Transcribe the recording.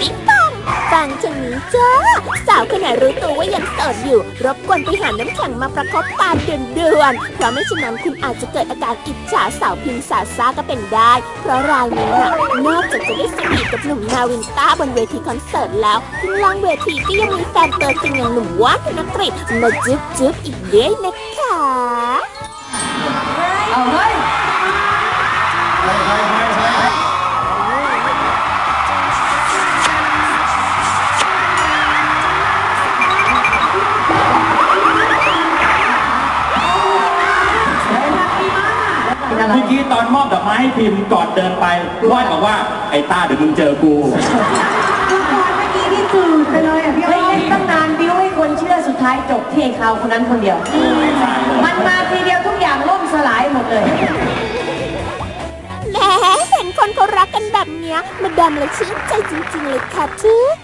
ปิ๊งปองฟังทางนี้จ้าสาวขณะรู้ตัวว่ายังโสดอยู่ รบกวนไปหาน้ำแข็งมาประคบปานเดือนๆเพราะไม่ฉะนั้นคุณอาจจะเกิดอาการอิจฉาสาวพิมสาซ่าก็เป็นได้ เพราะรายนี้น่ะนอกจากจะได้สวีทกับหนุ่มนาวินต้าบนเวทีคอนเสิร์ตแล้วข้างล่างเวทีก็ยังมีแฟนเตัวจริงอย่างหนุ่มว่านธนกฤษมาจุ๊บจุ๊บอีกด้วยนะคะ อะไร เมื่อกี้ตอนมอบดอกไม้ให้พิมพ์ก่อนเดินไปว่านบอกว่าไอ้ต้าเดี๋ยวมึงเจอกู คือตอนเมื่อกี้นี่จืดไปเลยอะพี่อ้อยเล่นตั้งนานบิ้วให้คนเชื่อสุดท้ายจบที่ไอ้เขาคนนั้นคนเดียว มันมาทีเดียวทุกอย่างล่มสลายหมดเลย แหมเห็นคนเขารักกันแบบเนี้ย มาดามเลยชื่นใจจริงๆเลยค่ะทุก